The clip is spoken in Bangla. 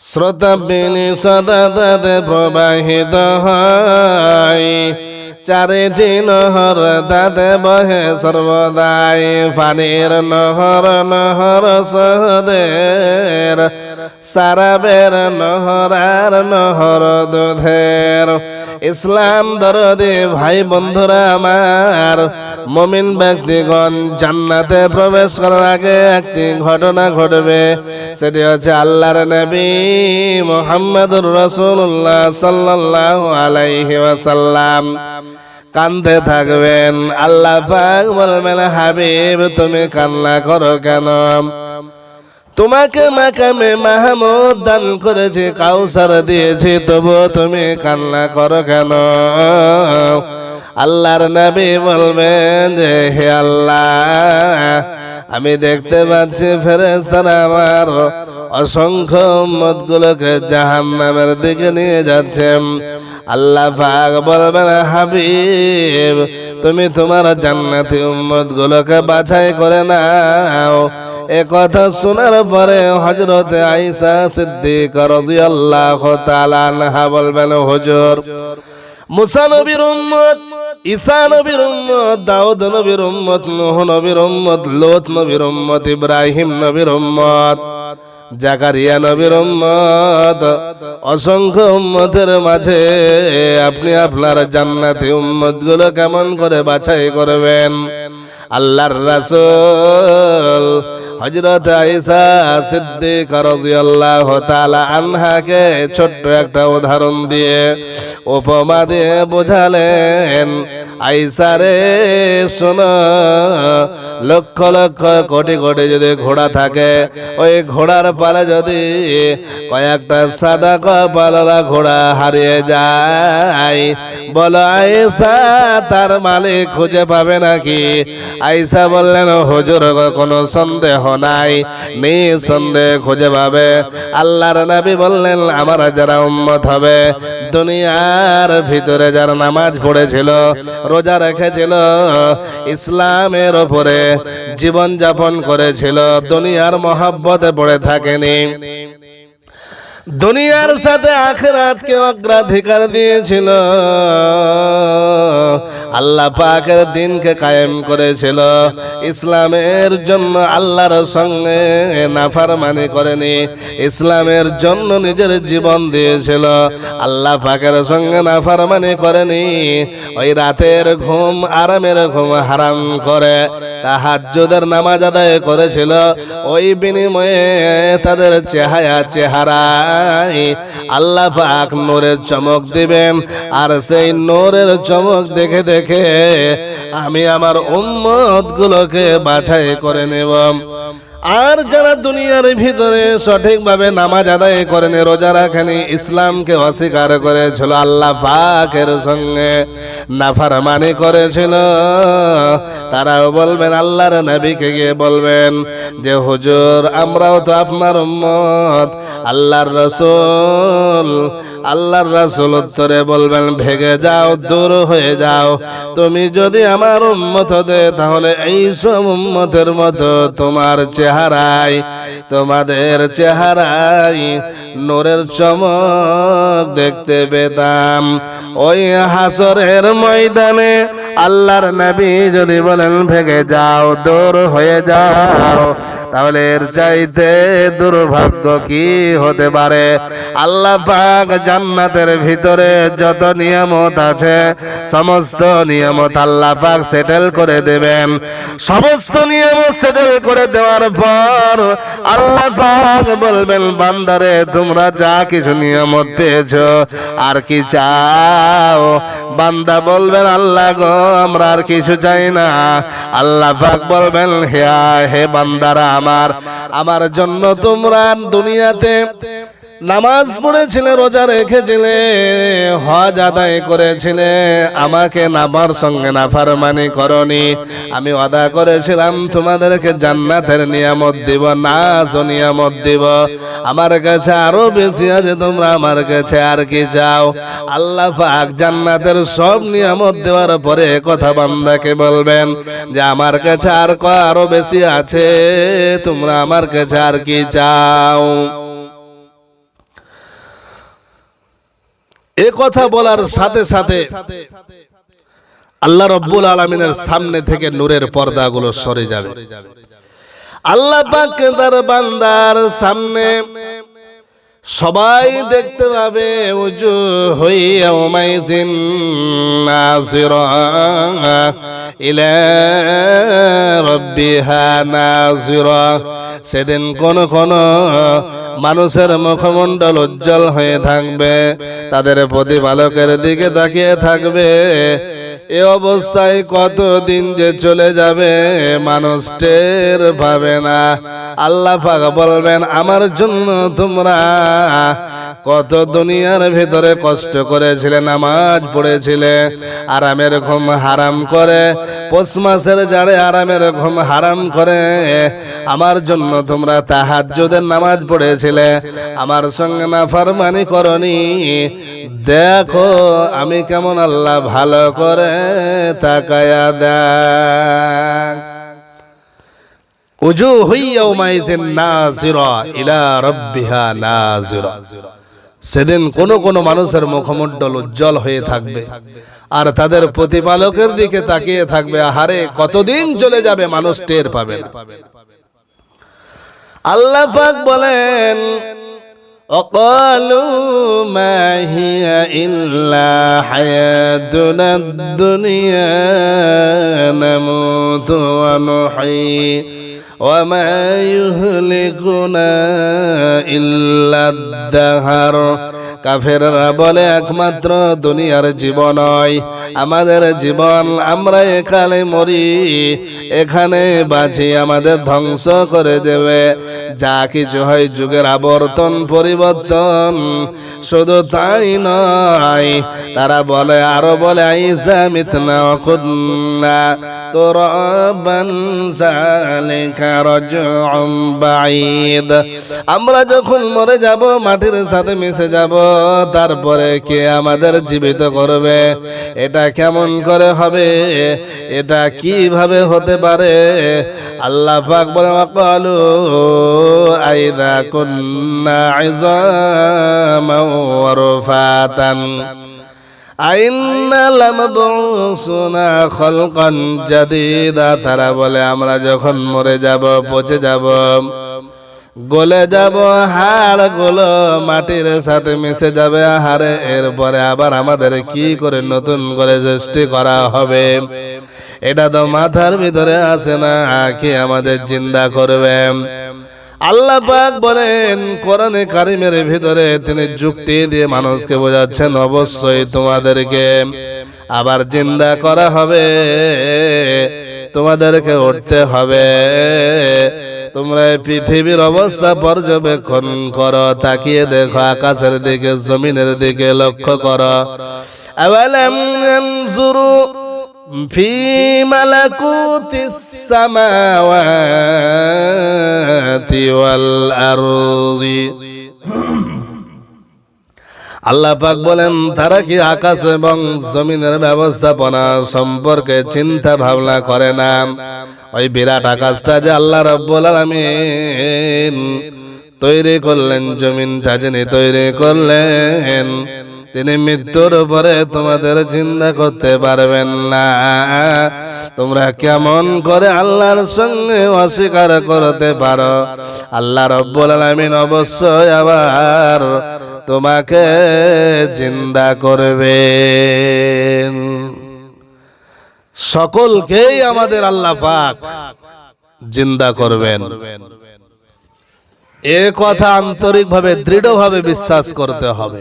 স্রোতাবিনী সদদ প্রবাহিত হয়। চারিটি নহর তাতে বহে সর্বদাই পানির নহর নহর সহদের, সারাবের নহর আর নহর দুধের। ইসলাম দরদে ভাই বন্ধুরা আমার, মমিন ব্যক্তিগণ জান্নাতে প্রবেশ করার আগে একটি ঘটনা ঘটবে। সেটি হচ্ছে আল্লাহর নবী মোহাম্মদুর রসুল্লাহ সাল্লাল্লাহু আলাইহি ওয়াসাল্লাম। কান্দে থাকবেন, আল্লাহ পাক বলবেন, হাবিব, তুমি কান্না করো কেন? তোমাকে মাকামে মাহমুদ দান করেছে, কাউসার দিয়েছে, তবু তুমি কান্না করো কেন? আল্লাহর নবী বলবেন যে, হে আল্লাহ, আমি দেখতে পাচ্ছি ফেরেস্তারা আমার অসংখ্য মতগুলোকে জাহান নামের দিকে নিয়ে যাচ্ছেন আল্লাহ পাক বলবেন, হাবিব, তুমি তোমার জান্নাতি উম্মত গুলোকে বাছাই করে নাও। এ কথা শোনার পরে হজরত আইসা সিদ্দিক রাদিয়াল্লাহু তাআলা আনহা বলবেন, হুজুর, মুসা নবীর উম্মত, ঈসা নবীর উম্মত, দাউদ নবীর উম্মত, নূহ নবীর উম্মত, লোত নবীর উম্মত, ইব্রাহিম নবীর উম্মত, জাকারিয়া নবীর উম্মত, অসংখ্য উম্মতের মাঝে আপনি আপনার জান্নাতি উম্মতগুলো কেমন করে বাছাই করবেন? আল্লাহর রাসূল হযরত আয়েশা সিদ্দিক রাদিয়াল্লাহু তাআলা আনহাকে ছোট্ট একটা উদাহরণ দিয়ে উপমা দিয়ে বোঝালেন আয়েশা রে শোনো, লক্ষ লক্ষ কোটি কোটি যদি ঘোড়া থাকে, ওই ঘোড়ার পালে যদি কয়েকটা সাদা কপালা ঘোড়া হারিয়ে যায়, বলো আয়েশা তার মালিক খুঁজে পাবে নাকি? আয়েশা বললেন, হুজুর কোনো সন্দেহ নাই, নিঃসন্দেহ খুঁজে পাবে। আল্লাহর নবী বললেন, আমার যারা উম্মত হবে দুনিয়ার ভিতরে যারা নামাজ পড়েছিল, রোজা রেখেছিল, ইসলামের ওপরে জীবন যাপন করেছিল, দুনিয়ার মহাব্বতে পড়ে থাকেনি। দুনিয়ার সাথে আখরাতকে অগ্রাধিকার দিয়েছিল। আল্লাহ পাকের দিনকে কায়েম করেছিল। ইসলামের জন্য আল্লাহর সঙ্গে নাফারমানি করেনি। ইসলামের জন্য নিজের জীবন দিয়েছিল। আল্লাহ পাকের সঙ্গে নাফারমানি করেনি। ওই রাতের ঘুম আরামের ঘুম হারাম করে। তাহাজ্জুদের নামাজ আদায় করেছিল। ওই বিনিময়ে তাদের চেহারা চেহারায় আল্লাহ পাক নূরের চমক দিবেন। আর সেই নূরের চমক দেখে দেখে আমি আমার উম্মত গুলোকে বাছাই করে নেব। আর যারা দুনিয়ার ভিতরে সঠিকভাবে নামাজ আদায় করেন, রোজা রাখেনি, ইসলামকে অস্বীকার করেছিল, আল্লাহ পাকের সঙ্গে নাফারমানি করেছিল। তারাও বলবেন, আল্লাহর নবীকে গিয়ে বলবেন যে, হুজুর, আমরাও তো আপনার উম্মত। আল্লাহর রসুল, আল্লাহর রাসূল উত্তরে বলবেন, ভেগে যাও, দূর হয়ে যাও। তুমি যদি আমার উম্মত হতে, তাহলে এই সব উম্মতের মতো তোমার চেহারায়, তোমাদের চেহারায় নোরের চমক দেখতে পেতাম। ওই হাসরের ময়দানে আল্লাহর নবী যদি বলেন, ভেগে যাও, দূর হয়ে যাও। তাহলে এর চাইতে দুর্ভাগ্য কি হতে পারে? আল্লাহ পাক জান্নাতের ভিতরে যত নিয়ামত আছে, সমস্ত নিয়ামত আল্লাহ পাক সেটেল করে দেবেন। সমস্ত নিয়ামত সেটেল করে দেওয়ার পর আল্লাহ পাক বলবেন, বান্দারে, তোমরা যা কিছু নিয়ামত পেয়েছ, আর কি চাও বান্দা বলবেন, আল্লাহ গো, আমরা আর কিছু চাই না। আল্লাহ পাক বলবেন, হে হে বান্দারা আমার আমার জন্য তোমরা দুনিয়াতে নামাজ পড়েছিলে, রোজা রেখেছিলে, হজ আদায় করেছিলে, আমাকে নামার সঙ্গে নাফার মানে করনি। আমি আদা করেছিলাম, তোমাদেরকে জান্নাতের নিয়ামত দিব নাচ নিয়ামত দিব। আমার কাছে আরও বেশি আছে, তোমরা আমার কাছে আর কি চাও? আল্লাহ পাক জান্নাতের সব নিয়ামত দেওয়ার পরে কথা বান্দাকে বলবেন যে, আমার কাছে আর আরও বেশি আছে, তোমরা আমার কাছে আর কি চাও? এ কথা বলার সাথে সাথে আল্লাহ রব্বুল আলমিনের সামনে থেকে নূরের পর্দাগুলো সরে যাবে। আল্লাহ পাক তার বান্দার সামনে সবাই দেখতে পাবে উজু হইয়া উমাইজিন নাসিরা ইলা রব্বিহা নাসিরা সেদিন কোন কোন মানুষের মুখমণ্ডল উজ্জ্বল হয়ে থাকবে, তাদের প্রতিপালকের দিকে তাকিয়ে থাকবে। এ অবস্থায় কতদিন যে চলে যাবে মানুষ টের পাবে না। আল্লাহ পাক বলবেন, আমার জন্য তোমরা কত দুনিয়ার ভিতরে কষ্ট করেছিলে নামাজ পড়েছিলে আরামের ঘুম হারাম করে, পৌষ মাসের জাড়ে আরামের ঘুম হারাম করে। আমার জন্য তোমরা তাহাজ্জুদের নামাজ পড়েছিলে, আমার সঙ্গে না ফারমানি করনি। দেখো, আমি কেমন আল্লাহ ভালো করে তাকায়া দেখ। উজু হইয়াউমাইজিন নাজিরা, ইলা রাব্বিহা নাজিরা। সেদিন কোন কোন মানুষের মুখমন্ডল উজ্জ্বল হয়ে থাকবে। আর তাদের প্রতিপালকের দিকে তাকিয়ে থাকবে। আহারে কতদিন চলে যাবে মানুষ টের পাবে। আল্লাহ পাক বলেন অকালু মাহিয়া ইল্লা وما يهلكنا إلا الدهر. কাফেররা বলে, একমাত্র দুনিয়ার জীবনই আমাদের জীবন আমরা এখানে মরি, এখানে বাঁচি আমাদের ধ্বংস করে দেবে। যা কিছু হয় যুগের আবর্তন, পরিবর্তন, শুধু তাই নয়, তারা বলে, আরও বলে, আইসা মিথনা আমরা যখন মরে যাব, মাটির সাথে মিশে যাব তারপরে কে আমাদের জীবিত করবে? এটা কেমন করে হবে? এটা কীভাবে হতে পারে? আল্লাহ পাক বলে কালু আইদা কুন্না ইজামা ওয়া রুফাতান আইন্না লামাবউসুনা খালকান জাদিদা। তারা বলে, আমরা যখন মরে যাব, পচে যাব। গলে যাব হাড়গুলো, মাটির সাথে মিশে যাবে হারে এরপরে আবার আমাদের কি করে নতুন করে সৃষ্টি করা হবে? এটা তো মাথার ভিতরে আসে না কি আমাদের চিন্তা করবে। আল্লাহ পাক বলেন, কোরআনে কারিমের ভিতরে তিনি যুক্তি দিয়ে মানুষকে বোঝাচ্ছেন, অবশ্যই তোমাদেরকে। আবার চিন্তা করা হবে। তোমাদেরকে উঠতে হবে তোমরা এই পৃথিবীর অবস্থা পর্যবেক্ষণ করো তাকিয়ে দেখো আকাশের দিকে জমিনের দিকে লক্ষ্য করো আওয়ালাম ইয়ানজুরু في ملكوت السماوات والأرض আল্লাহ পাক বলেন, তারা কি আকাশ এবং জমিনের ব্যবস্থাপনা সম্পর্কে চিন্তা ভাবনা করে না? ওই বিরাট আকাশটা যে আল্লাহ রব্বুল আলামিন তৈরি করলেন, জমিনটা যিনি তৈরি করলেন, তিনি মৃত্যুর পরে তোমাদের চিন্তা করতে পারবেন না। তোমরা কেমন করে আল্লাহর সঙ্গে অস্বীকার করতে পারো? আল্লাহ রব্বুল আলামিন অবশ্যই আবার তোমাকে জিন্দা করবে সকলকেই আমাদের আল্লাহ পাক জিন্দা করবেন। এ কথা আন্তরিকভাবে, দৃঢ়ভাবে বিশ্বাস করতে হবে।